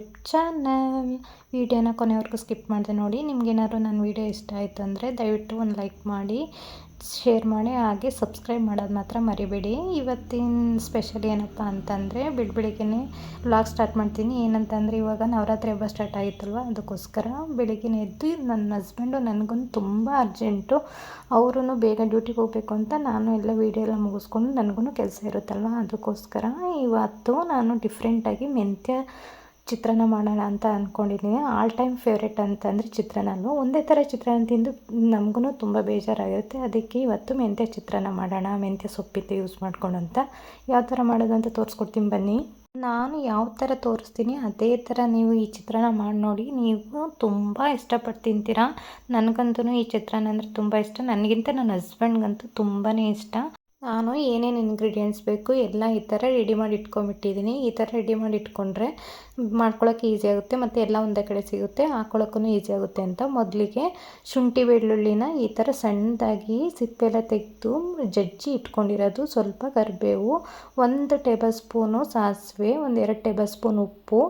YouTube channel. ವೀಡಿಯೋನ ಕೊನೆವರೆಗೂ skip ಮಾಡಿದೆ ನೋಡಿ. ನಿಮ್ಗೇನಾದ್ರು ನನ್ನ ವೀಡಿಯೋ ಇಷ್ಟ ಆಯಿತು ಅಂದರೆ ದಯವಿಟ್ಟು ಒಂದು ಲೈಕ್ ಮಾಡಿ, ಶೇರ್ ಮಾಡಿ, ಹಾಗೆ ಸಬ್ಸ್ಕ್ರೈಬ್ ಮಾಡೋದು ಮಾತ್ರ ಮರಿಬೇಡಿ. ಇವತ್ತಿನ ಸ್ಪೆಷಲ್ ಏನಪ್ಪ ಅಂತಂದರೆ ಬಿಡ್ ಬೆಳಿಗ್ಗೆ ವ್ಲಾಗ್ ಸ್ಟಾರ್ಟ್ ಮಾಡ್ತೀನಿ. ಏನಂತಂದರೆ, ಇವಾಗ ನವರಾತ್ರಿ ಹಬ್ಬ ಸ್ಟಾರ್ಟ್ ಆಗಿತ್ತಲ್ವ? ಅದಕ್ಕೋಸ್ಕರ ಬೆಳಿಗ್ಗೆ ಎದ್ದು ನನ್ನ ಹಸ್ಬೆಂಡು ನನಗೊಂದು ತುಂಬ ಅರ್ಜೆಂಟು ಅವರು ಬೇಗ ಡ್ಯೂಟಿಗೆ ಹೋಗಬೇಕು ಅಂತ ನಾನು ಎಲ್ಲ ವೀಡಿಯೋ ಎಲ್ಲ ಮುಗಿಸ್ಕೊಂಡು ನನಗೂ ಕೆಲಸ ಇರುತ್ತಲ್ವ? ಅದಕ್ಕೋಸ್ಕರ ಇವತ್ತು ನಾನು ಡಿಫ್ರೆಂಟಾಗಿ ಮೆಂತ್ಯ ಚಿತ್ರಾನ್ನ ಮಾಡೋಣ ಅಂತ ಅಂದ್ಕೊಂಡಿದ್ದೀನಿ ಆಲ್ ಟೈಮ್ ಫೇವ್ರೆಟ್ ಅಂತಂದರೆ ಚಿತ್ರಾನ್ನ ಒಂದೇ ಥರ ಚಿತ್ರಾನ್ನ ತಿಂದು ನಮಗೂ ತುಂಬ ಬೇಜಾರಾಗಿರುತ್ತೆ. ಅದಕ್ಕೆ ಇವತ್ತು ಮೆಂತ್ಯ ಚಿತ್ರಾನ್ನ ಮಾಡೋಣ, ಮೆಂತ್ಯ ಸೊಪ್ಪಿತ್ತು ಯೂಸ್ ಮಾಡ್ಕೊಂಡು ಅಂತ. ಯಾವ ಥರ ಮಾಡೋದು ಅಂತ ತೋರಿಸ್ಕೊಡ್ತೀನಿ ಬನ್ನಿ. ನಾನು ಯಾವ ಥರ ತೋರಿಸ್ತೀನಿ, ಅದೇ ಥರ ನೀವು ಈ ಚಿತ್ರಾನ್ನ ಮಾಡಿ ನೋಡಿ. ನೀವು ತುಂಬ ಇಷ್ಟಪಟ್ಟು ತಿಂತೀರಾ. ನನಗಂತೂ ಈ ಚಿತ್ರಾನ್ನ ಅಂದರೆ ತುಂಬ ಇಷ್ಟ. ನನಗಿಂತ ನನ್ನ ಹಸ್ಬೆಂಡ್ಗಂತೂ ತುಂಬಾ ಇಷ್ಟ. ನಾನು ಏನೇನು ಇಂಗ್ರೀಡಿಯೆಂಟ್ಸ್ ಬೇಕು ಎಲ್ಲ ಈ ಥರ ರೆಡಿ ಮಾಡಿ ಇಟ್ಕೊಂಬಿಟ್ಟಿದ್ದೀನಿ ಈ ಥರ ರೆಡಿ ಮಾಡಿ ಇಟ್ಕೊಂಡ್ರೆ ಮಾಡ್ಕೊಳ್ಳೋಕ್ಕೆ ಈಸಿ ಆಗುತ್ತೆ ಮತ್ತು ಎಲ್ಲ ಒಂದೇ ಕಡೆ ಸಿಗುತ್ತೆ. ಹಾಕೊಳ್ಳೋಕ್ಕೂ ಈಸಿ ಆಗುತ್ತೆ ಅಂತ ಮೊದಲಿಗೆ ಶುಂಠಿ, ಬೆಳ್ಳುಳ್ಳಿನ ಈ ಥರ ಸಣ್ಣದಾಗಿ ಸಿಪ್ಪೆಲ್ಲ ತೆಗೆದು ಜಜ್ಜಿ ಇಟ್ಕೊಂಡಿರೋದು ಸ್ವಲ್ಪ ಕರಿಬೇವು, ಒಂದು ಟೇಬಲ್ ಸ್ಪೂನು ಸಾಸಿವೆ, ಒಂದು ಎರಡು ಟೇಬಲ್ ಸ್ಪೂನ್ ಉಪ್ಪು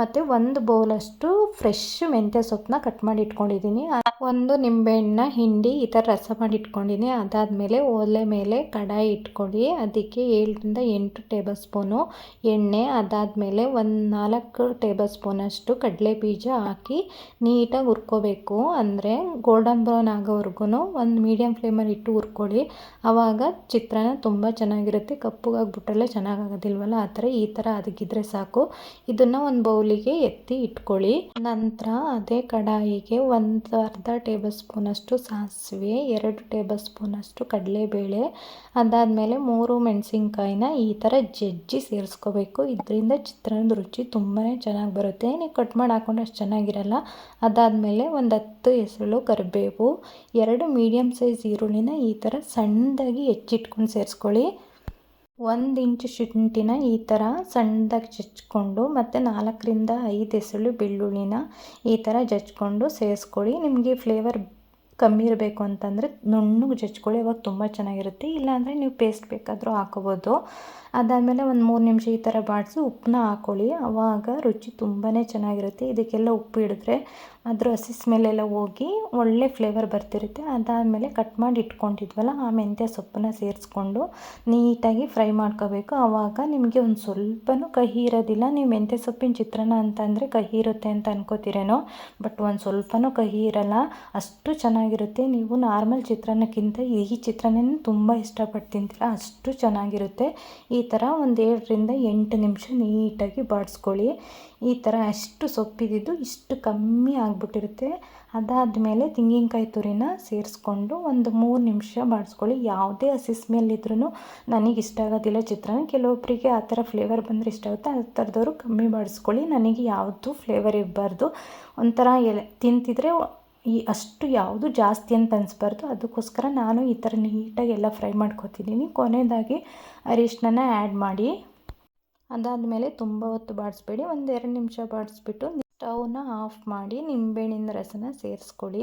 ಮತ್ತು ಒಂದು ಬೌಲಷ್ಟು ಫ್ರೆಶ್ ಮೆಂತ್ಯ ಸೊಪ್ಪನ್ನ ಕಟ್ ಮಾಡಿ ಇಟ್ಕೊಂಡಿದ್ದೀನಿ. ಒಂದು ನಿಂಬೆಹಣ್ಣ, ಹಿಂಡಿ ಈ ಥರ ರಸ ಮಾಡಿ ಇಟ್ಕೊಂಡಿದ್ದೀನಿ. ಅದಾದಮೇಲೆ ಒಲೆ ಮೇಲೆ ಕಡಾಯಿ ಇಟ್ಕೊಳ್ಳಿ. ಅದಕ್ಕೆ ಏಳರಿಂದ ಎಂಟು ಟೇಬಲ್ ಸ್ಪೂನು ಎಣ್ಣೆ, ಅದಾದಮೇಲೆ ಒಂದು ನಾಲ್ಕು ಟೇಬಲ್ ಸ್ಪೂನಷ್ಟು ಕಡಲೆ ಬೀಜ ಹಾಕಿ ನೀಟಾಗಿ ಹುರ್ಕೋಬೇಕು. ಅಂದರೆ ಗೋಲ್ಡನ್ ಬ್ರೌನ್ ಆಗೋವರೆಗೂ ಒಂದು ಮೀಡಿಯಮ್ ಫ್ಲೇಮಲ್ಲಿ ಇಟ್ಟು ಹುರ್ಕೊಳ್ಳಿ. ಆವಾಗ ಚಿತ್ರಾನ್ನ ತುಂಬ ಚೆನ್ನಾಗಿರುತ್ತೆ. ಕಪ್ಪಗಾಗ್ಬಿಟ್ರೆಲ್ಲ ಚೆನ್ನಾಗಾಗೋದಿಲ್ವಲ್ಲ? ಆ ಥರ ಈ ಥರ ಅದಕ್ಕಿದ್ರೆ ಸಾಕು. ಇದನ್ನು ಒಂದು ಬೌಲಿಗೆ ಎತ್ತಿ ಇಟ್ಕೊಳ್ಳಿ. ನಂತರ ಅದೇ ಕಡಾಯಿಗೆ ಒಂದು ಅರ್ಧ ಟೇಬಲ್ ಸ್ಪೂನಷ್ಟು ಸಾಸಿವೆ, ಎರಡು ಟೇಬಲ್ ಸ್ಪೂನಷ್ಟು ಕಡಲೆಬೇಳೆ ಅದಾದಮೇಲೆ ಮೂರು ಮೆಣಸಿನ್ಕಾಯಿನ ಈ ಥರ ಜಜ್ಜಿ ಸೇರಿಸ್ಕೋಬೇಕು. ಇದರಿಂದ ಚಿತ್ರಾನ್ನದ ರುಚಿ ತುಂಬಾ ಚೆನ್ನಾಗಿ ಬರುತ್ತೆ. ನೀವು ಕಟ್ ಮಾಡಿ ಹಾಕೊಂಡ್ರೆ ಅಷ್ಟು ಚೆನ್ನಾಗಿರಲ್ಲ. ಅದಾದಮೇಲೆ ಒಂದು ಹತ್ತು ಹೆಸರು ಕರಿಬೇವು, ಎರಡು ಮೀಡಿಯಮ್ ಸೈಜ್ ಈರುಳ್ಳಿನ ಈ ಥರ ಸಣ್ಣದಾಗಿ ಹೆಚ್ಚಿಟ್ಕೊಂಡು ಸೇರಿಸ್ಕೊಳ್ಳಿ. ಒಂದು ಇಂಚು ಶುಂಠಿನ ಈ ಥರ ಸಣ್ಣದಾಗಿ ಜಚ್ಕೊಂಡು ಮತ್ತು ನಾಲ್ಕರಿಂದ ಐದು ಹೆಸಳು ಬೆಳ್ಳುಳ್ಳಿನ ಈ ಥರ ಜಚ್ಕೊಂಡು ಸೇರಿಸ್ಕೊಳ್ಳಿ. ನಿಮಗೆ ಫ್ಲೇವರ್ ಕಮ್ಮಿ ಇರಬೇಕು ಅಂತಂದರೆ ನುಣ್ಣಗೆ ಜಜ್ಕೊಳ್ಳಿ, ಅವಾಗ ತುಂಬ ಚೆನ್ನಾಗಿರುತ್ತೆ. ಇಲ್ಲಾಂದರೆ ನೀವು ಪೇಸ್ಟ್ ಬೇಕಾದರೂ ಹಾಕೋಬೋದು. ಅದಾದಮೇಲೆ ಒಂದು ಮೂರು ನಿಮಿಷ ಈ ಥರ ಬಾಡಿಸಿ ಉಪ್ಪನ್ನ ಹಾಕ್ಕೊಳ್ಳಿ ಆವಾಗ ರುಚಿ ತುಂಬಾ ಚೆನ್ನಾಗಿರುತ್ತೆ. ಇದಕ್ಕೆಲ್ಲ ಉಪ್ಪು ಹಿಡಿದ್ರೆ ಅದ್ರ ಹಸಿ ಸ್ಮೆಲ್ಲೆಲ್ಲ ಹೋಗಿ ಒಳ್ಳೆ ಫ್ಲೇವರ್ ಬರ್ತಿರುತ್ತೆ. ಅದಾದಮೇಲೆ ಕಟ್ ಮಾಡಿ ಇಟ್ಕೊಂಡಿದ್ವಲ್ಲ, ಆ ಮೆಂತ್ಯ ಸೊಪ್ಪನ್ನ ಸೇರಿಸ್ಕೊಂಡು ನೀಟಾಗಿ ಫ್ರೈ ಮಾಡ್ಕೋಬೇಕು. ಆವಾಗ ನಿಮಗೆ ಒಂದು ಸ್ವಲ್ಪನೂ ಕಹಿ ಇರೋದಿಲ್ಲ. ನೀವು ಮೆಂತ್ಯ ಸೊಪ್ಪಿನ ಚಿತ್ರಾನ್ನ ಅಂತಂದರೆ ಕಹಿ ಇರುತ್ತೆ ಅಂತ ಅನ್ಕೋತೀರೇನೋ, ಬಟ್ ಒಂದು ಸ್ವಲ್ಪನೂ ಕಹಿ ಇರಲ್ಲ. ಅಷ್ಟು ಚೆನ್ನಾಗಿರುತ್ತೆ. ನೀವು ನಾರ್ಮಲ್ ಚಿತ್ರಾನ್ನಕ್ಕಿಂತ ಈ ಚಿತ್ರಾನ್ನ ತುಂಬ ಇಷ್ಟಪಟ್ಟು ತಿಂತೀರ ಅಷ್ಟು ಚೆನ್ನಾಗಿರುತ್ತೆ. ಈ ಥರ ಒಂದು ಏಳರಿಂದ ಎಂಟು ನಿಮಿಷ ನೀಟಾಗಿ ಬಾಡಿಸ್ಕೊಳ್ಳಿ. ಈ ಥರ ಅಷ್ಟು ಸೊಪ್ಪಿದ್ದು ಇಷ್ಟು ಕಮ್ಮಿ ಆಗಿಬಿಟ್ಟಿರುತ್ತೆ. ಅದಾದಮೇಲೆ ತೆಂಗಿನಕಾಯಿ ತುರಿನ ಸೇರಿಸ್ಕೊಂಡು ಒಂದು ಮೂರು ನಿಮಿಷ ಬಾಡಿಸ್ಕೊಳ್ಳಿ. ಯಾವುದೇ ಹಸಿ ಸ್ಮೆಲ್ ನನಗೆ ಇಷ್ಟ ಆಗೋದಿಲ್ಲ ಚಿತ್ರಾನ್ನ. ಕೆಲವೊಬ್ಬರಿಗೆ ಆ ಥರ ಫ್ಲೇವರ್ ಬಂದರೆ ಇಷ್ಟ ಆಗುತ್ತೆ. ಆ ಥರದವರು ಕಮ್ಮಿ ಬಾಡಿಸ್ಕೊಳ್ಳಿ. ನನಗೆ ಯಾವುದು ಫ್ಲೇವರ್ ಇರಬಾರ್ದು. ಒಂಥರ ಎಲೆ ತಿಂತಿದ್ರೆ ಈ ಅಷ್ಟು ಯಾವುದು ಜಾಸ್ತಿ ಅಂತ ಅನಿಸ್ಬಾರ್ದು. ಅದಕ್ಕೋಸ್ಕರ ನಾನು ಈ ಥರ ನೀಟಾಗಿ ಎಲ್ಲ ಫ್ರೈ ಮಾಡ್ಕೊತಿದ್ದೀನಿ. ಕೊನೆಯದಾಗಿ ಅರಿಶಿನ ಆ್ಯಡ್ ಮಾಡಿ. ಅದಾದಮೇಲೆ ತುಂಬ ಹೊತ್ತು ಬಾಡಿಸ್ಬೇಡಿ. ಒಂದು ಎರಡು ನಿಮಿಷ ಬಾಡಿಸ್ಬಿಟ್ಟು ಸ್ಟವ್ನ ಆಫ್ ಮಾಡಿ ನಿಂಬೆಹಣ್ಣಿನ ರಸನ ಸೇರಿಸ್ಕೊಳ್ಳಿ.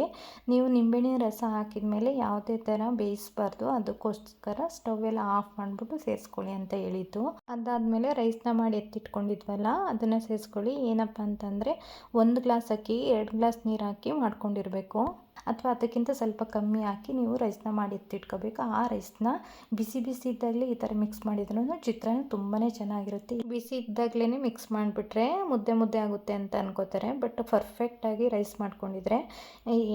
ನೀವು ನಿಂಬೆಹಣ್ಣಿನ ರಸ ಹಾಕಿದ ಮೇಲೆ ಯಾವುದೇ ಥರ ಬೇಯಿಸಬಾರ್ದು. ಅದಕ್ಕೋಸ್ಕರ ಸ್ಟವ್ ಎಲ್ಲ ಆಫ್ ಮಾಡಿಬಿಟ್ಟು ಸೇರಿಸ್ಕೊಳ್ಳಿ ಅಂತ ಹೇಳಿದ್ದು. ಅದಾದಮೇಲೆ ರೈಸ್ನ ಮಾಡಿ ಎತ್ತಿಟ್ಕೊಂಡಿದ್ವಲ್ಲ, ಅದನ್ನು ಸೇರಿಸ್ಕೊಳ್ಳಿ. ಏನಪ್ಪ ಅಂತಂದರೆ, ಒಂದು ಗ್ಲಾಸ್ ಅಕ್ಕಿ ಎರಡು ಗ್ಲಾಸ್ ನೀರು ಹಾಕಿ ಮಾಡ್ಕೊಂಡಿರಬೇಕು. ಅಥವಾ ಅದಕ್ಕಿಂತ ಸ್ವಲ್ಪ ಕಮ್ಮಿ ಹಾಕಿ ನೀವು ರೈಸ್ನ ಮಾಡಿ ಎತ್ತಿಟ್ಕೋಬೇಕು. ಆ ರೈಸ್ನ ಬಿಸಿ ಬಿಸಿ ಇದ್ದಾಗಲೇ ಈ ಥರ ಮಿಕ್ಸ್ ಮಾಡಿದ್ರೂ ಚಿತ್ರಾನ್ನ ತುಂಬಾ ಚೆನ್ನಾಗಿರುತ್ತೆ. ಬಿಸಿ ಇದ್ದಾಗಲೇ ಮಿಕ್ಸ್ ಮಾಡಿಬಿಟ್ರೆ ಮುದ್ದೆ ಮುದ್ದೆ ಆಗುತ್ತೆ ಅಂತ ಅನ್ಕೋತಾರೆ. ಬಟ್ ಪರ್ಫೆಕ್ಟಾಗಿ ರೈಸ್ ಮಾಡ್ಕೊಂಡಿದ್ರೆ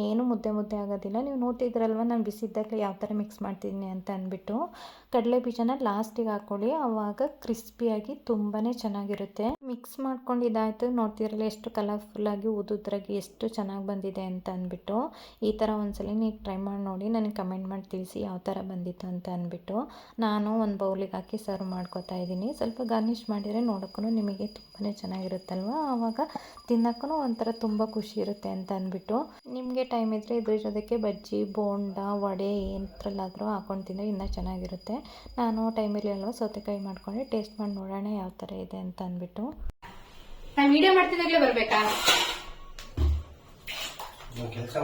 ಏನು ಮುದ್ದೆ ಮುದ್ದೆ ಆಗೋದಿಲ್ಲ. ನೀವು ನೋಡ್ತಿದ್ರಲ್ವ, ನಾನು ಬಿಸಿ ಇದ್ದಾಗಲೇ ಯಾವ ಥರ ಮಿಕ್ಸ್ ಮಾಡ್ತೀನಿ ಅಂತ ಅಂದ್ಬಿಟ್ಟು. ಕಡಲೆ ಬೀಜನ ಲಾಸ್ಟಿಗೆ ಹಾಕ್ಕೊಳ್ಳಿ ಆವಾಗ ಕ್ರಿಸ್ಪಿಯಾಗಿ ತುಂಬಾ ಚೆನ್ನಾಗಿರುತ್ತೆ. ಮಿಕ್ಸ್ ಮಾಡ್ಕೊಂಡಿದ್ದಾಯಿತು. ನೋಡ್ತಿರಲ್ಲ ಎಷ್ಟು ಕಲರ್ಫುಲ್ಲಾಗಿ ಉದುದ್ರಾಗಿ ಎಷ್ಟು ಚೆನ್ನಾಗಿ ಬಂದಿದೆ ಅಂತ ಅಂದ್ಬಿಟ್ಟು. ಈ ಥರ ಒಂದ್ಸಲ ನೀವು ಟ್ರೈ ಮಾಡಿ ನೋಡಿ, ನನಗೆ ಕಮೆಂಟ್ ಮಾಡಿ ತಿಳಿಸಿ ಯಾವ ಥರ ಬಂದಿತ್ತು ಅಂತ ಅಂದ್ಬಿಟ್ಟು. ನಾನು ಒಂದು ಬೌಲಿಗೆ ಹಾಕಿ ಸರ್ವ್ ಮಾಡ್ಕೊತಾ ಇದ್ದೀನಿ. ಸ್ವಲ್ಪ ಗಾರ್ನಿಷ್ ಮಾಡಿದರೆ ನೋಡೋಕ್ಕೂ ನಿಮಗೆ ತುಂಬಾ ಚೆನ್ನಾಗಿರುತ್ತಲ್ವ? ಆವಾಗ ತಿನ್ನೋಕ್ಕೂ ಒಂಥರ ತುಂಬ ಖುಷಿ ಇರುತ್ತೆ ಅಂತ ಅಂದ್ಬಿಟ್ಟು. ನಿಮಗೆ ಟೈಮ್ ಇದ್ದರೆ ಇದ್ರ ಜೊತೆಗೆ ಬಜ್ಜಿ ಬೋಂಡ ವಡೆ ಏನತ್ರಲ್ಲಾದರೂ ಹಾಕೊಂಡು ತಿಂದರೆ ಇನ್ನೂ ಚೆನ್ನಾಗಿರುತ್ತೆ. ನಾನು ಟೈಮ್ ಅಲ್ವಾ ಸೌತೆಕಾಯಿ ಮಾಡ್ಕೊಂಡು. ಟೇಸ್ಟ್ ಮಾಡಿ ನೋಡೋಣ ಯಾವ ಥರ ಇದೆ ಅಂತ ಅಂದ್ಬಿಟ್ಟು. ನಾನು ವಿಡಿಯೋ ಮಾಡ್ತಿದ್ದಾಗಲೇ ಬರಬೇಕಾ? ಕೆಲಸ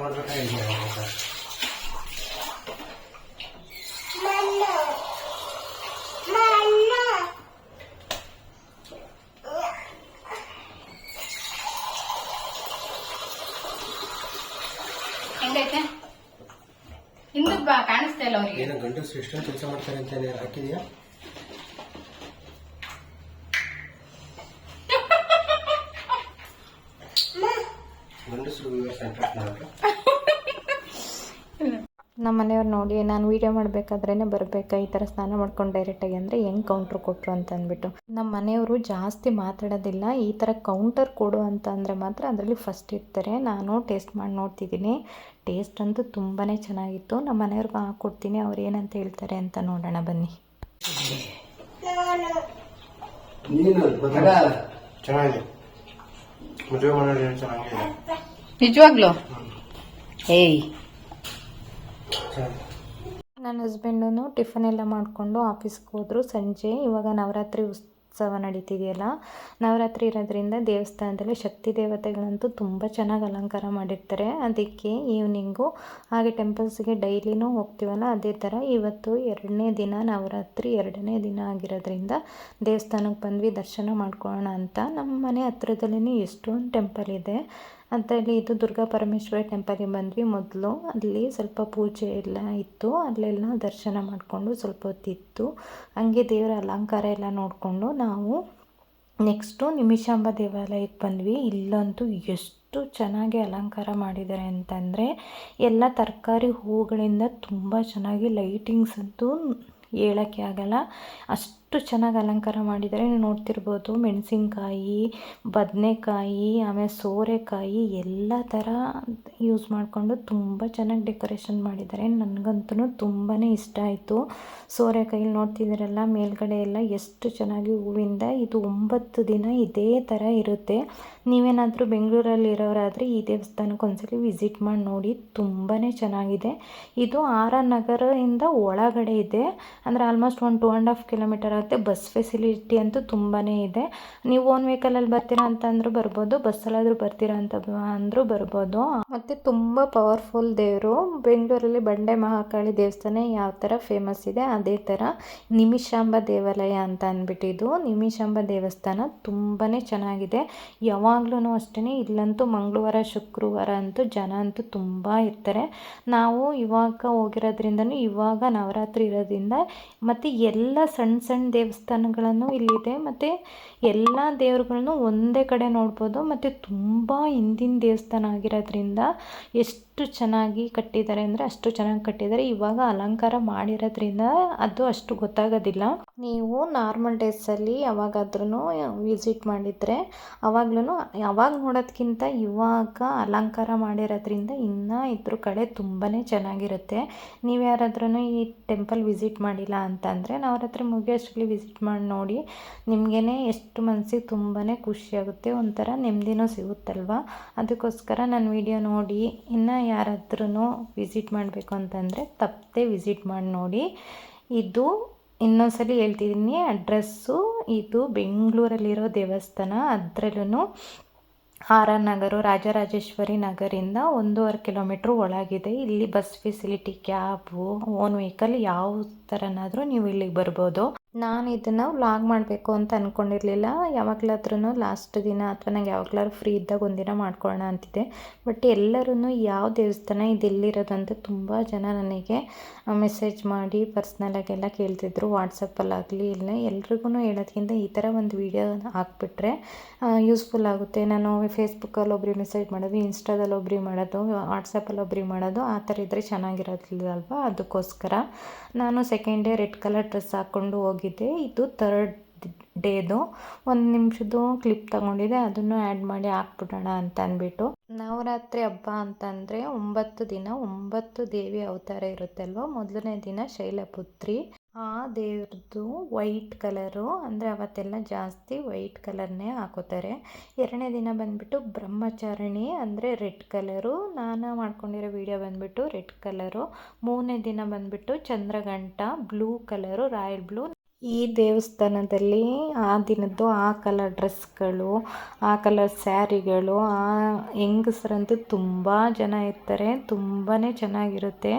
ಏನು ಗಂಡಸರು ಎಷ್ಟೊಂದು ಕೆಲಸ ಮಾಡ್ತಾರೆ ಅಂತ ಏನಾದ್ರು ಹಾಕಿದ್ಯಾ? ಗಂಡಸರು ವ್ಯೂವರ್ಸ್ ಮಾಡ್ತಾರೆ ನಮ್ಮ ಮನೆಯವ್ರು ನೋಡಿ ನಾನು ವೀಡಿಯೋ ಮಾಡಬೇಕಾದ್ರೇ ಬರಬೇಕಾ ಈ ಥರ ಸ್ನಾನ ಮಾಡ್ಕೊಂಡು ಡೈರೆಕ್ಟಾಗಿ ಅಂದರೆ ಹೆಂಗೆ ಕೌಂಟ್ರ್ ಕೊಟ್ಟರು ಅಂತ ಅಂದ್ಬಿಟ್ಟು. ನಮ್ಮ ಮನೆಯವರು ಜಾಸ್ತಿ ಮಾತಾಡೋದಿಲ್ಲ ಈ ಥರ ಕೌಂಟರ್ ಕೊಡು ಅಂತ ಅಂದರೆ ಮಾತ್ರ ಅದರಲ್ಲಿ ಫಸ್ಟ್ ಇರ್ತಾರೆ. ನಾನು ಟೇಸ್ಟ್ ಮಾಡಿ ನೋಡ್ತಿದ್ದೀನಿ. ಟೇಸ್ಟ್ ಅಂತೂ ತುಂಬಾ ಚೆನ್ನಾಗಿತ್ತು. ನಮ್ಮ ಮನೆಯವ್ರಿಗೆ ಹಾಕ್ಕೊಡ್ತೀನಿ ಅವ್ರು ಏನಂತ ಹೇಳ್ತಾರೆ ಅಂತ ನೋಡೋಣ ಬನ್ನಿ. ನಿಜವಾಗ್ಲೂ? ಏಯ್ ನನ್ನ ಹಸ್ಬೆಂಡೂ ಟಿಫನ್ ಎಲ್ಲ ಮಾಡಿಕೊಂಡು ಆಫೀಸ್ಗೆ ಹೋದರು ಸಂಜೆ. ಇವಾಗ ನವರಾತ್ರಿ ಉತ್ಸವ ನಡೀತಿದೆಯಲ್ಲ? ನವರಾತ್ರಿ ಇರೋದ್ರಿಂದ ದೇವಸ್ಥಾನದಲ್ಲಿ ಶಕ್ತಿ ದೇವತೆಗಳಂತೂ ತುಂಬ ಚೆನ್ನಾಗಿ ಅಲಂಕಾರ ಮಾಡಿರ್ತಾರೆ. ಅದಕ್ಕೆ ಈವ್ನಿಂಗು ಹಾಗೆ ಟೆಂಪಲ್ಸ್ಗೆ ಡೈಲಿನೂ ಹೋಗ್ತೀವಲ್ಲ, ಅದೇ ಥರ ಇವತ್ತು ಎರಡನೇ ದಿನ ನವರಾತ್ರಿ ಎರಡನೇ ದಿನ ಆಗಿರೋದ್ರಿಂದ ದೇವಸ್ಥಾನಕ್ಕೆ ಬಂದ್ವಿ, ದರ್ಶನ ಮಾಡ್ಕೊಳ್ಳೋಣ ಅಂತ. ನಮ್ಮ ಮನೆ ಹತ್ರದಲ್ಲೇ ಎಷ್ಟೊಂದು ಟೆಂಪಲ್ ಇದೆ. ಅದರಲ್ಲಿ ಇದು ದುರ್ಗಾ ಪರಮೇಶ್ವರಿ ಟೆಂಪಲಿಗೆ ಬಂದ್ವಿ ಮೊದಲು. ಅಲ್ಲಿ ಸ್ವಲ್ಪ ಪೂಜೆ ಎಲ್ಲ ಇತ್ತು. ಅಲ್ಲೆಲ್ಲ ದರ್ಶನ ಮಾಡಿಕೊಂಡು ಸ್ವಲ್ಪ ಹೊತ್ತಿತ್ತು ಹಂಗೆ ದೇವರ ಅಲಂಕಾರ ಎಲ್ಲ ನೋಡಿಕೊಂಡು ನಾವು ನೆಕ್ಸ್ಟು ನಿಮಿಷಾಂಬ ದೇವಾಲಯಕ್ಕೆ ಬಂದ್ವಿ. ಇಲ್ಲಂತೂ ಎಷ್ಟು ಚೆನ್ನಾಗಿ ಅಲಂಕಾರ ಮಾಡಿದ್ದಾರೆ ಅಂತಂದರೆ ಎಲ್ಲ ತರಕಾರಿ ಹೂಗಳಿಂದ ತುಂಬ ಚೆನ್ನಾಗಿ ಲೈಟಿಂಗ್ಸ್ ಅಂತೂ ಹೇಳೋಕ್ಕೆ ಆಗಲ್ಲ. ಅಷ್ಟು ಚೆನ್ನಾಗಿ ಅಲಂಕಾರ ಮಾಡಿದ್ದಾರೆ. ನೀವು ನೋಡ್ತಿರ್ಬೋದು, ಮೆಣಸಿನ್ಕಾಯಿ, ಬದನೆಕಾಯಿ, ಆಮೇಲೆ ಸೋರೆಕಾಯಿ, ಎಲ್ಲ ಥರ ಯೂಸ್ ಮಾಡಿಕೊಂಡು ತುಂಬ ಚೆನ್ನಾಗಿ ಡೆಕೋರೇಷನ್ ಮಾಡಿದ್ದಾರೆ. ನನಗಂತೂ ತುಂಬಾ ಇಷ್ಟ ಆಯಿತು. ಸೋರೆಕಾಯಿ ನೋಡ್ತಿದ್ದೀರಲ್ಲ, ಮೇಲ್ಗಡೆ ಎಲ್ಲ ಎಷ್ಟು ಚೆನ್ನಾಗಿ ಹೂವಿಂದ ಇದು ಒಂಬತ್ತು ದಿನ ಇದೇ ಥರ ಇರುತ್ತೆ. ನೀವೇನಾದರೂ ಬೆಂಗಳೂರಲ್ಲಿ ಇರೋರಾದರೆ ಈ ದೇವಸ್ಥಾನಕ್ಕೆ ಒಂದ್ಸಲಿ ವಿಸಿಟ್ ಮಾಡಿ ನೋಡಿ ತುಂಬಾ ಚೆನ್ನಾಗಿದೆ. ಇದು ಆರ್ ಆರ್ ನಗರದಿಂದ ಒಳಗಡೆ ಇದೆ. ಅಂದರೆ ಆಲ್ಮೋಸ್ಟ್ ಒಂದು ಟೂ ಆ್ಯಂಡ್ ಹಾಫ್ ಕಿಲೋಮೀಟರ್ ಆಗುತ್ತೆ ಬಸ್ ಫೆಸಿಲಿಟಿ ಅಂತೂ ತುಂಬಾ ಇದೆ. ನೀವು ಓನ್ ವೆಹಿಕಲಲ್ಲಿ ಬರ್ತೀರಾ ಅಂತ ಅಂದರೂ ಬರ್ಬೋದು ಬಸ್ಸಲ್ಲಾದರೂ ಬರ್ತೀರಾ ಅಂತ ಅಂದರೂ ಬರ್ಬೋದು. ಮತ್ತು ತುಂಬ ಪವರ್ಫುಲ್ ದೇವರು. ಬೆಂಗಳೂರಲ್ಲಿ ಬಂಡೆ ಮಹಾಕಾಳಿ ದೇವಸ್ಥಾನ ಯಾವ ಥರ ಫೇಮಸ್ ಇದೆ, ಅದೇ ಥರ ನಿಮಿಷಾಂಬ ದೇವಾಲಯ ಅಂತ ಅಂದ್ಬಿಟ್ಟಿದ್ದು. ನಿಮಿಷಾಂಬ ದೇವಸ್ಥಾನ ತುಂಬಾ ಚೆನ್ನಾಗಿದೆ. ಯಾವಾಗ್ಲೂ ಅಷ್ಟೇ ಇಲ್ಲಂತೂ ಮಂಗಳವಾರ, ಶುಕ್ರವಾರ ಅಂತೂ ಜನ ಅಂತೂ ತುಂಬ ಇರ್ತಾರೆ. ನಾವು ಇವಾಗ ಹೋಗಿರೋದ್ರಿಂದನೂ, ಇವಾಗ ನವರಾತ್ರಿ ಇರೋದ್ರಿಂದ ಮತ್ತು ಎಲ್ಲ ಸಣ್ಣ ಸಣ್ಣ ದೇವಸ್ಥಾನಗಳನ್ನು ಇಲ್ಲಿದೆ, ಮತ್ತು ಎಲ್ಲ ದೇವರುಗಳನ್ನು ಒಂದೇ ಕಡೆ ನೋಡ್ಬೋದು, ಮತ್ತು ತುಂಬ ಹಿಂದಿನ ದೇವಸ್ಥಾನ ಆಗಿರೋದ್ರಿಂದ ಎಷ್ಟು ಚೆನ್ನಾಗಿ ಕಟ್ಟಿದ್ದಾರೆ ಅಂದರೆ ಅಷ್ಟು ಚೆನ್ನಾಗಿ ಕಟ್ಟಿದ್ದಾರೆ. ಇವಾಗ ಅಲಂಕಾರ ಮಾಡಿರೋದ್ರಿಂದ ಅದು ಅಷ್ಟು ಗೊತ್ತಾಗೋದಿಲ್ಲ. ನೀವು ನಾರ್ಮಲ್ ಡೇಸಲ್ಲಿ ಯಾವಾಗಾದ್ರೂ ವಿಸಿಟ್ ಮಾಡಿದರೆ ಅವಾಗ್ಲೂ ಯಾವಾಗ ನೋಡೋದ್ಕಿಂತ ಇವಾಗ ಅಲಂಕಾರ ಮಾಡಿರೋದ್ರಿಂದ ಇನ್ನೂ ಇದ್ರ ಕಡೆ ತುಂಬಾ ಚೆನ್ನಾಗಿರುತ್ತೆ. ನೀವು ಯಾರಾದ್ರೂ ಈ ಟೆಂಪಲ್ ವಿಸಿಟ್ ಮಾಡಿಲ್ಲ ಅಂತಂದರೆ ನವರಾತ್ರಿ ಮುಗಿಯೋಷ್ಟರಲ್ಲಿ ವಿಸಿಟ್ ಮಾಡಿ ನೋಡಿ ನಿಮಗೇ ಎಷ್ಟು ಮನಸ್ಸಿಗೆ ತುಂಬಾ ಖುಷಿಯಾಗುತ್ತೆ ಒಂಥರ ನೆಮ್ಮದಿನೂ ಸಿಗುತ್ತಲ್ವ? ಅದಕ್ಕೋಸ್ಕರ ನಾನು ವಿಡಿಯೋ ನೋಡಿ ಇನ್ನು ಯಾರಾದ್ರೂ ವಿಸಿಟ್ ಮಾಡಬೇಕು ಅಂತಂದರೆ ತಪ್ಪದೆ ವಿಸಿಟ್ ಮಾಡಿ ನೋಡಿ. ಇದು ಇನ್ನೊಂದ್ಸಲಿ ಹೇಳ್ತಿದ್ದೀನಿ, ಅಡ್ರೆಸ್ಸು ಇದು ಬೆಂಗಳೂರಲ್ಲಿರೋ ದೇವಸ್ಥಾನ ಅದರಲ್ಲೂ ಆರ್ ಆರ್ ನಗರು ರಾಜರಾಜೇಶ್ವರಿ ನಗರಿಂದ ಒಂದೂವರೆ ಕಿಲೋಮೀಟ್ರ್ ಒಳಗಿದೆ. ಇಲ್ಲಿ bus facility, cab, own vehicle ಯಾವ ಥರನಾದರೂ ನೀವು ಇಲ್ಲಿಗೆ ಬರ್ಬೋದು. ನಾನು ಇದನ್ನು ವ್ಲಾಗ್ ಮಾಡಬೇಕು ಅಂತ ಅಂದ್ಕೊಂಡಿರಲಿಲ್ಲ ಯಾವಾಗಲಾದ್ರೂ ಲಾಸ್ಟ್ ದಿನ ಅಥವಾ ನಂಗೆ ಯಾವಾಗಲಾದ್ರು ಫ್ರೀ ಇದ್ದಾಗ ಒಂದಿನ ಮಾಡ್ಕೊಳ್ಳೋಣ ಅಂತಿದ್ದೆ. ಬಟ್ ಎಲ್ಲರೂ ಯಾವ ದೇವಸ್ಥಾನ ಇದು ಎಲ್ಲಿರೋದಂತ ತುಂಬ ಜನ ನನಗೆ ಮೆಸೇಜ್ ಮಾಡಿ ಪರ್ಸ್ನಲಾಗೆಲ್ಲ ಕೇಳ್ತಿದ್ರು. ವಾಟ್ಸಪ್ಪಲ್ಲಾಗಲಿ ಇಲ್ಲ ಎಲ್ರಿಗೂ ಹೇಳೋದ್ಕಿಂತ ಈ ಥರ ಒಂದು ವೀಡಿಯೋ ಹಾಕ್ಬಿಟ್ರೆ ಯೂಸ್ಫುಲ್ ಆಗುತ್ತೆ. ನಾನು ಫೇಸ್ಬುಕ್ಕಲ್ಲಿ ಒಬ್ರಿಗೆ ಮೆಸೇಜ್ ಮಾಡೋದು ಇನ್ಸ್ಟಾದಲ್ಲಿ ಒಬ್ರಿಗೆ ಮಾಡೋದು ವಾಟ್ಸಪ್ಪಲ್ಲಿ ಒಬ್ರಿಗೆ ಮಾಡೋದು, ಆ ಥರ ಇದ್ದರೆ ಚೆನ್ನಾಗಿರೋದಿಲ್ಲ ಅಲ್ವಾ ಅದಕ್ಕೋಸ್ಕರ ನಾನು second day red colour dress ಹಾಕ್ಕೊಂಡು ಹೋಗಿದ್ದೆ ಇದು ತರ್ಡ್ ಡೇದು ಒಂದು ನಿಮಿಷದ್ದು ಕ್ಲಿಪ್ ತಗೊಂಡಿದೆ. ಅದನ್ನು ಆ್ಯಡ್ ಮಾಡಿ ಹಾಕ್ಬಿಡೋಣ ಅಂತ ಅಂದ್ಬಿಟ್ಟು ನವರಾತ್ರಿ ಹಬ್ಬ ಅಂತಂದರೆ ಒಂಬತ್ತು ದಿನ, ಒಂಬತ್ತು ದೇವಿ ಅವತಾರ ಇರುತ್ತೆ ಅಲ್ವಾ? ಮೊದಲನೇ ದಿನ ಶೈಲಪುತ್ರಿ. ಆ ದೇವ್ರದ್ದು ವೈಟ್ ಕಲರು ಅಂದರೆ ಅವತ್ತೆಲ್ಲ ಜಾಸ್ತಿ ವೈಟ್ ಕಲರ್ನೇ ಹಾಕೋತಾರೆ. ಎರಡನೇ ದಿನ ಬಂದುಬಿಟ್ಟು ಬ್ರಹ್ಮಚಾರಿಣಿ, ಅಂದರೆ ರೆಡ್ ಕಲರು ನಾನು ಮಾಡ್ಕೊಂಡಿರೋ ವಿಡಿಯೋ ಬಂದುಬಿಟ್ಟು ರೆಡ್ ಕಲರು ಮೂರನೇ ದಿನ ಬಂದುಬಿಟ್ಟು Chandraghanta blue colour royal blue ಈ ದೇವಸ್ಥಾನದಲ್ಲಿ ಆ ದಿನದ್ದು ಆ ಕಲರ್ ಡ್ರೆಸ್ಗಳು ಆ ಕಲರ್ ಸ್ಯಾರಿಗಳು, ಆ ಹೆಂಗಸರಂತೂ ತುಂಬ ಜನ ಇರ್ತಾರೆ ತುಂಬಾ ಚೆನ್ನಾಗಿರುತ್ತೆ.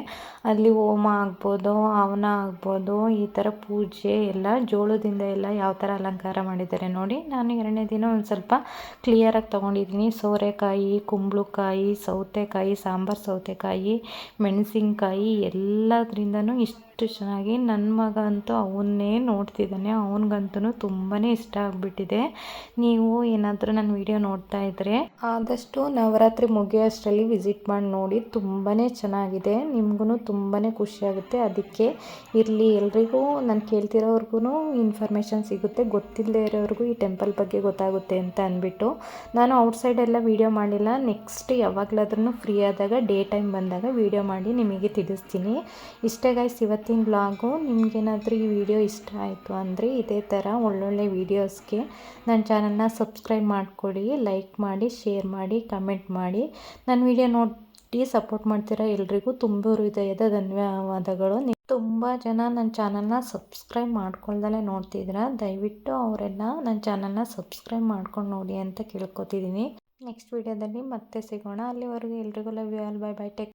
ಅಲ್ಲಿ ಹೋಮ ಆಗ್ಬೋದು, ಹವನ ಆಗ್ಬೋದು, ಈ ಥರ ಪೂಜೆ ಎಲ್ಲ ಜೋಳದಿಂದ ಎಲ್ಲ ಯಾವ ಥರ ಅಲಂಕಾರ ಮಾಡಿದ್ದಾರೆ ನೋಡಿ. ನಾನು ಎರಡನೇ ದಿನ ಒಂದು ಸ್ವಲ್ಪ ಕ್ಲಿಯರಾಗಿ ತೊಗೊಂಡಿದ್ದೀನಿ. ಸೋರೆಕಾಯಿ, ಕುಂಬಳಕಾಯಿ, ಸೌತೆಕಾಯಿ, ಸಾಂಬಾರು ಸೌತೆಕಾಯಿ, ಮೆಣಸಿನ್ಕಾಯಿ ಎಲ್ಲದರಿಂದನೂ ಇಷ್ಟು ಚೆನ್ನಾಗಿ ನನ್ನ ಮಗ ಅಂತೂ ಅವನ್ನೇ ನೋಡ್ತಿದ್ದಾನೆ. ಅವನಿಗಂತೂ ತುಂಬಾ ಇಷ್ಟ ಆಗಿಬಿಟ್ಟಿದೆ. ನೀವು ಏನಾದರೂ ನನ್ನ ವಿಡಿಯೋ ನೋಡ್ತಾ ಇದ್ದರೆ ಆದಷ್ಟು ನವರಾತ್ರಿ ಮುಗಿಯೋಷ್ಟರಲ್ಲಿ ವಿಸಿಟ್ ಮಾಡಿ ನೋಡಿ. ತುಂಬಾ ಚೆನ್ನಾಗಿದೆ. ನಿಮ್ಗೂ ತುಂಬಾ ಖುಷಿಯಾಗುತ್ತೆ ಅದಕ್ಕೆ ಇರಲಿ, ಎಲ್ರಿಗೂ ನಾನು ಕೇಳ್ತಿರೋರ್ಗು ಇನ್ಫಾರ್ಮೇಷನ್ ಸಿಗುತ್ತೆ. ಗೊತ್ತಿಲ್ಲದೆ ಇರೋರಿಗೂ ಈ ಟೆಂಪಲ್ ಬಗ್ಗೆ ಗೊತ್ತಾಗುತ್ತೆ ಅಂತ ಅಂದ್ಬಿಟ್ಟು. ನಾನು ಔಟ್ಸೈಡ್ ಎಲ್ಲ ವೀಡಿಯೋ ಮಾಡಿಲ್ಲ. ನೆಕ್ಸ್ಟ್ ಯಾವಾಗಲಾದ್ರೂ ಫ್ರೀ ಆದಾಗ ಡೇ ಟೈಮ್ ಬಂದಾಗ ವೀಡಿಯೋ ಮಾಡಿ ನಿಮಗೆ ತಿಳಿಸ್ತೀನಿ. ಇಷ್ಟೇ ಗಾಯ್ಸ್ ಇವತ್ತಿನ ಬ್ಲಾಗು, ನಿಮಗೇನಾದರೂ ಈ ವಿಡಿಯೋ ಇಷ್ಟ ಆಯಿತು ಅಂದರೆ ಇದೇ ಥರ ಒಳ್ಳೊಳ್ಳೆ ವೀಡಿಯೋಸ್ಗೆ ನನ್ನ ಚಾನಲ್ನ ಸಬ್ಸ್ಕ್ರೈಬ್ ಮಾಡಿಕೊಡಿ, ಲೈಕ್ ಮಾಡಿ, ಶೇರ್ ಮಾಡಿ, ಕಮೆಂಟ್ ಮಾಡಿ. ನನ್ನ ವಿಡಿಯೋ ನೋಡಿ ಸಪೋರ್ಟ್ ಮಾಡ್ತೀರಾ ಎಲ್ರಿಗೂ ತುಂಬ ಹೃದಯದ ಧನ್ಯವಾದಗಳು. ತುಂಬ ಜನ ನನ್ನ ಚಾನಲ್ನ ಸಬ್ಸ್ಕ್ರೈಬ್ ಮಾಡ್ಕೊಳ್ದಲೇ ನೋಡ್ತಿದ್ರ ದಯವಿಟ್ಟು ಅವರೆಲ್ಲ ನನ್ನ ಚಾನಲ್ನ ಸಬ್ಸ್ಕ್ರೈಬ್ ಮಾಡ್ಕೊಂಡು ನೋಡಿ ಅಂತ ಕೇಳ್ಕೊತಿದ್ದೀನಿ. ನೆಕ್ಸ್ಟ್ ವಿಡಿಯೋದಲ್ಲಿ ಮತ್ತೆ ಸಿಗೋಣ. ಅಲ್ಲಿವರೆಗೂ ಎಲ್ರಿಗೂ love you all. Bye bye take